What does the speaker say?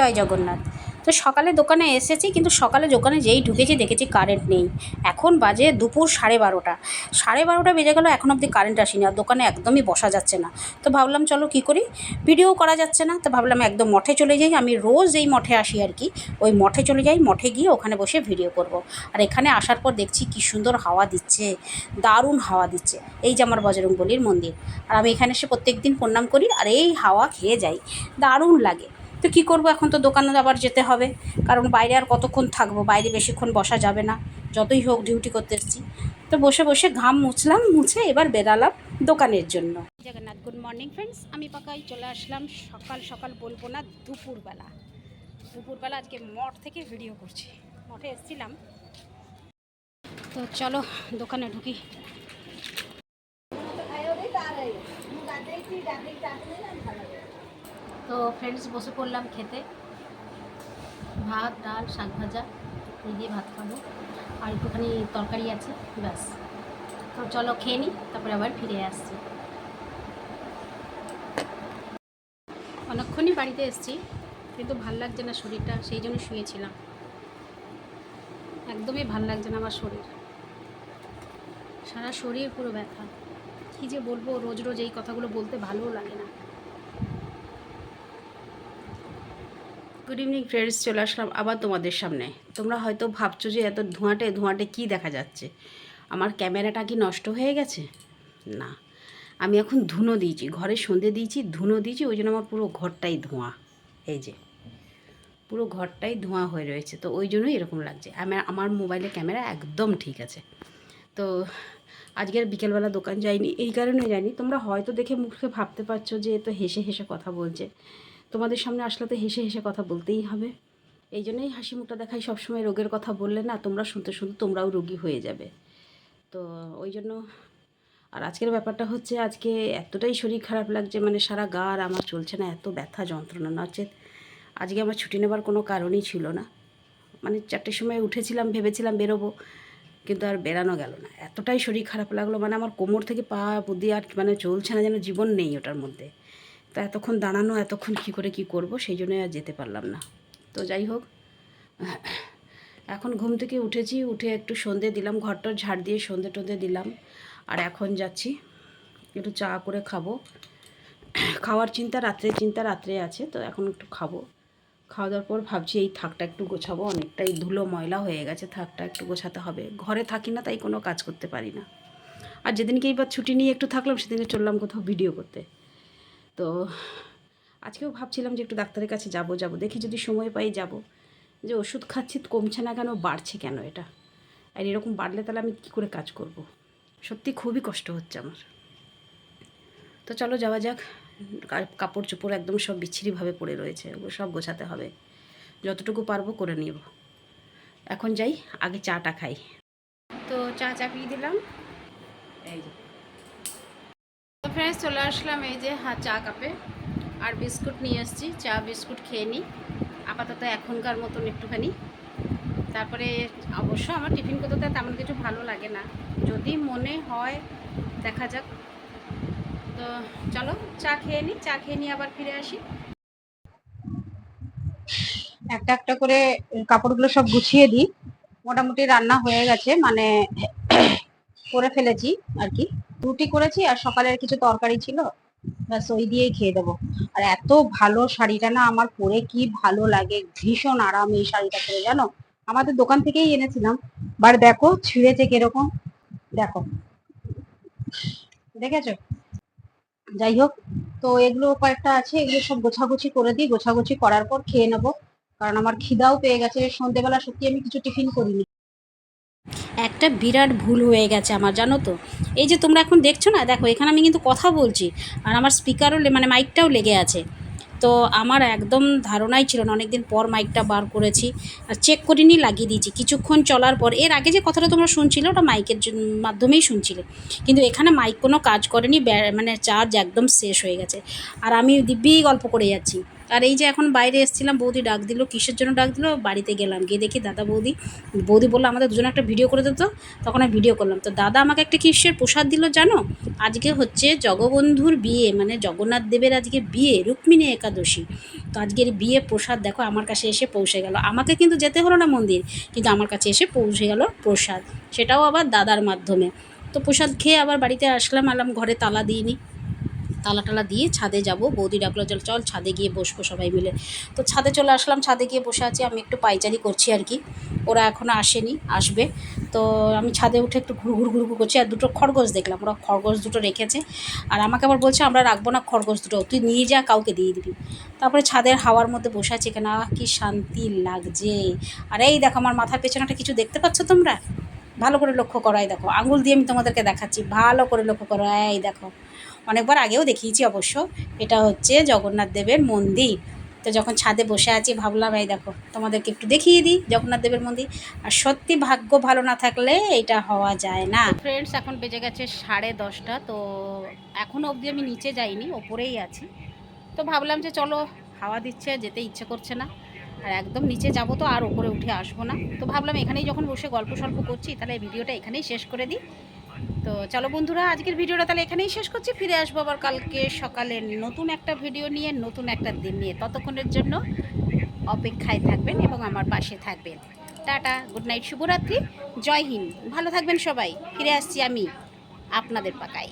জয় জগন্নাথ। তো সকালে দোকানে এসেছি, কিন্তু সকালে দোকানে যেই ঢুকেছি দেখেছি কারেন্ট নেই। এখন বাজে দুপুর সাড়ে বারোটা। সাড়ে বারোটা বেজে গেল, এখন অবধি কারেন্ট আসেনি আর দোকানে একদমই বসা যাচ্ছে না। তো ভাবলাম চলো কী করি? ভিডিও করা যাচ্ছে না, তো ভাবলাম একদম মঠে চলে যাই। আমি রোজ এই মঠে আসি আর কি। ওই মঠে চলে যাই, মঠে গিয়ে ওখানে বসে ভিডিও করব। আর এখানে আসার পর দেখছি কি সুন্দর হাওয়া দিচ্ছে, দারুণ হাওয়া দিচ্ছে। এই যে আমার বজরংবলির মন্দির। আর আমি এখানে এসে প্রত্যেক দিন প্রণাম করি, আর এই হাওয়া খেয়ে যাই। দারুণ লাগে। তো কী করব? এখন তো দোকানে আবার যেতে হবে। কারণ বাইরে আর কতক্ষণ থাকব? বাইরে বেশিক্ষণ বসা যাবে না। যতই হোক ডিউটি করতে এসেছি। তো বসে বসে ঘাম মুছলাম, মুছে এবার বেরালাম দোকানের জন্য। জগন্নাথ গুড মর্নিং ফ্রেন্ডস আমি পাকাই চলে আসলাম। সকাল সকাল বলব না, দুপুরবেলা। দুপুরবেলা আজকে মঠ থেকে ভিডিও করছি। মঠে এসেছিলাম। তো চলো দোকানে ঢুকি। তো ফ্রেন্ডস বসে পড়লাম খেতে। ভাত, ডাল, শাক ভাজা, এই দিয়ে ভাত খাব। আর একটুখানি তরকারি আছে, ব্যাস। তো চলো খেয়ে নিই, তারপরে আবার ফিরে আসছি। অনেকক্ষণই বাড়িতে এসেছি, কিন্তু ভালো লাগছে না শরীরটা, সেই জন্য শুয়েছিলাম। একদমই ভালো লাগছে না আমার শরীর। সারা শরীর পুরো ব্যথা। কী যে বলব, রোজ রোজ এই কথাগুলো বলতে ভালোও লাগে না। গুড ইভিনিং ফ্রেন্ডস চলে আসলাম আবার তোমাদের সামনে। তোমরা হয়তো ভাবছ যে এত ধোঁয়াটে ধোঁয়াটে কী দেখা যাচ্ছে? আমার ক্যামেরাটা কি নষ্ট হয়ে গেছে? না। আমি এখন ধুনো দিয়েছি, ঘরে সন্ধে দিয়েছি, ধুনো দিয়েছি, ওই জন্য আমার পুরো ঘরটাই ধোঁয়া। এই যে, পুরো ঘরটাই ধোঁয়া হয়ে রয়েছে, তো ওই জন্যই এরকম লাগছে। আমার আমার মোবাইলে ক্যামেরা একদম ঠিক আছে। তো আজকের বিকেলবেলা দোকান যাইনি, এই কারণে যাইনি। তোমরা হয়তো দেখে মুখে ভাবতে পারছ যে তো হেসে হেসে কথা বলছে। তোমাদের সামনে আসলে তো হেসে হেসে কথা বলতেই হবে। এই জন্যই হাসি মুখটা দেখাই সবসময় রোগের কথা বললে না, তোমরা শুনতে শুনতে তোমরাও রোগী হয়ে যাবে। তো ওই জন্য আর আজকের ব্যাপারটা হচ্ছে, আজকে এতটাই শরীর খারাপ লাগছে মানে সারা গা আর আমার চলছে না, এত ব্যথা, যন্ত্রণা নচেত আজকে আমার ছুটি নেবার কোনো কারণই ছিল না। মানে চারটের সময় উঠেছিলাম, ভেবেছিলাম বেরোবো, কিন্তু আর বেরানো গেল না। এতটাই শরীর খারাপ লাগল মানে আমার কোমর থেকে পা বুদ্ধি আর মানে চলছে না যেন, জীবন নেই ওটার মধ্যে। তা এতক্ষণ দাঁড়ানো, এতক্ষণ কী করে কি করব, সেই জন্যই আর যেতে পারলাম না। তো যাই হোক, এখন ঘুম থেকে উঠেছি, উঠে একটু সন্ধে দিলাম, ঘরটার ঝাড় দিয়ে সন্ধে টন্ধে দিলাম, আর এখন যাচ্ছি, একটু চা করে খাব। খাওয়ার চিন্তা রাত্রে চিন্তা রাত্রে আছে, তো এখন একটু খাব। খাওয়া দাওয়ার পর ভাবছি এই থাকটা একটু গোছাবো, অনেকটাই ধুলো ময়লা হয়ে গেছে, থাকটা একটু গোছাতে হবে। ঘরে থাকি না, তাই কোনো কাজ করতে পারি না। আর যেদিনকে এইবার ছুটি নিয়ে একটু থাকলাম সেদিনে চললাম কোথাও ভিডিও করতে। তো আজকেও ভাবছিলাম যে একটু ডাক্তারের কাছে যাব যাব। দেখি যদি সময় পাই যাব। যে ওষুধ খাচ্ছি কমছে না কেন, বাড়ছে কেন এটা? আর এরকম বাড়লে তাহলে আমি কী করে কাজ করব। সত্যি খুবই কষ্ট হচ্ছে আমার। তো চলো যাওয়া যাক। কাপড় চোপড় একদম সব বিচ্ছিরিভাবে পড়ে রয়েছে, ওগুলো সব গোছাতে হবে। যতটুকু পারব করে নিব। এখন যাই, আগে চাটা খাই। তো চা চাপিয়ে দিলাম। এই যে। ফ্রেন্ডস চলে আসলাম এই যে হ্যাঁ চা কাপে। আর বিস্কুট নিয়ে এসেছি চা, বিস্কুট খেয়ে নিই আপাতত এখনকার মতন একটুখানি। তারপরে অবশ্য আমার টিফিন করতে তেমন কিছু ভালো লাগে না। যদি মনে হয়, দেখা যাক। তো চলো, চা খেয়ে নিই চা খেয়ে নিয়ে আবার ফিরে আসি। একটা একটা করে কাপড়গুলো সব গুছিয়ে দিই। মোটামুটি রান্না হয়ে গেছে। মানে করে ফেলেছি আর কি। রুটি করেছি আর সকালের কিছু তরকারি ছিল। ব্যাস ওই দিয়েই খেয়ে দেবো। আর এত ভালো শাড়িটা না আমার পরে কি ভালো লাগে, ভীষণ আরাম এই শাড়িটা পরে, জানো? আমাদের দোকান থেকেই এনেছিলাম। বাট দেখো, ছিঁড়েছে কীরকম। দেখো। দেখেছ? যাই হোক, তো এগুলো কয়েকটা আছে, এগুলো সব গোছাগুছি করে দিই। গোছাগুছি করার পর খেয়ে নেব। কারণ আমার খিদাও পেয়ে গেছে। সন্ধ্যেবেলা সত্যি আমি কিছু টিফিন করিনি। একটা বিরাট ভুল হয়ে গেছে আমার, জানো তো। এই যে তোমরা এখন দেখছ না, দেখো, এখানে আমি কিন্তু কথা বলছি, আর আমার স্পিকারও মানে মাইকটাও লেগে আছে। তো আমার একদম ধারণাই ছিল না, অনেকদিন পর মাইকটা বার করেছি, আর চেক করিনি, লাগিয়ে দিয়েছি। কিছুক্ষণ চলার পর, এর আগে যে কথাটা তোমরা শুনছিলে, ওটা মাইকের মাধ্যমেই শুনছিলে। কিন্তু এখানে মাইক কোনো কাজ করেনি মানে চার্জ একদম শেষ হয়ে গেছে। আর আমি দিব্যি গল্প করে যাচ্ছি। আর এই যে এখন বাইরে এসেছিলাম, বৌদি ডাক দিল, কিসের জন্য ডাক দিল? বাড়িতে গেলাম। গিয়ে দেখি দাদা বৌদি বৌদি বলল, আমাদের দুজনে একটা ভিডিও করে দিত তখন আমি ভিডিও করলাম। তো দাদা আমাকে একটা কিসের প্রসাদ দিল জানো? আজকে হচ্ছে জগবন্ধুর বিয়ে মানে জগন্নাথ দেবের আজকে বিয়ে, রুক্মিণী একাদশী। তো আজকের বিয়ে প্রসাদ দেখো, আমার কাছে এসে পৌঁছে গেল। আমাকে কিন্তু যেতে হলো না মন্দির, কিন্তু আমার কাছে এসে পৌঁছে গেল প্রসাদ। সেটাও আবার দাদার মাধ্যমে। তো প্রসাদ খেয়ে আবার বাড়িতে আসলাম, আলাম ঘরে তালা দিইনি। তালা টালা দিয়ে ছাদে যাব। বৌদি ডাকলো, চল চল, ছাদে গিয়ে বসবো সবাই মিলে। তো ছাদে চলে আসলাম। ছাদে গিয়ে বসে আছি। আমি একটু পাইচারি করছি আর কি। ওরা এখনও আসেনি, আসবে। তো আমি ছাদে উঠে একটু ঘুর ঘুর ঘুর করছি। আর দুটো খরগোশ দেখলাম। ওরা খরগোশ দুটো রেখেছে। আর আমাকে আবার বলছে, আমরা রাখব না খরগোশ দুটো। তুই নিয়ে যা, কাউকে দিয়ে দিবি। তারপরে ছাদের হাওয়ার মধ্যে বসে আছি এখানে। কি শান্তি লাগছে। আর এই দেখো, আমার মাথার পেছনে একটা কিছু দেখতে পাচ্ছ তোমরা? ভালো করে লক্ষ্য করাই দেখো আঙুল দিয়ে আমি তোমাদেরকে দেখাচ্ছি, ভালো করে লক্ষ্য করাই দেখো। অনেকবার আগেও দেখিয়েছি অবশ্য, এটা হচ্ছে জগন্নাথ দেবের মন্দির। তো যখন ছাদে বসে আছি, ভাবলাম, এই দেখো, তোমাদেরকে একটু দেখিয়ে দিই জগন্নাথ দেবের মন্দির। আর সত্যি ভাগ্য ভালো না থাকলে এটা হওয়া যায় না। ফ্রেন্ডস এখন বেজে গেছে সাড়ে দশটা, তো এখনও অবধি আমি নিচে যাইনি, ওপরেই আছি। তো ভাবলাম যে চলো, হাওয়া দিচ্ছে, যেতে ইচ্ছে করছে না। আর একদম নিচে যাব তো, আর ওপরে উঠে আসব না। তো ভাবলাম এখানেই যখন বসে গল্প সল্প করছি, তাহলে এই ভিডিওটা এখানেই শেষ করে দিই। তো চলো বন্ধুরা, আজকের ভিডিওটা তাহলে এখানেই শেষ করছি। ফিরে আসব আবার কালকে সকালে নতুন একটা ভিডিও নিয়ে, নতুন একটা দিন নিয়ে। ততক্ষণের জন্য অপেক্ষায় থাকবেন এবং আমার পাশে থাকবেন। টাটা, গুড নাইট, শুভরাত্রি, জয় হিন্দ। ভালো থাকবেন সবাই। ফিরে আসছি আমি আপনাদের পাকায়।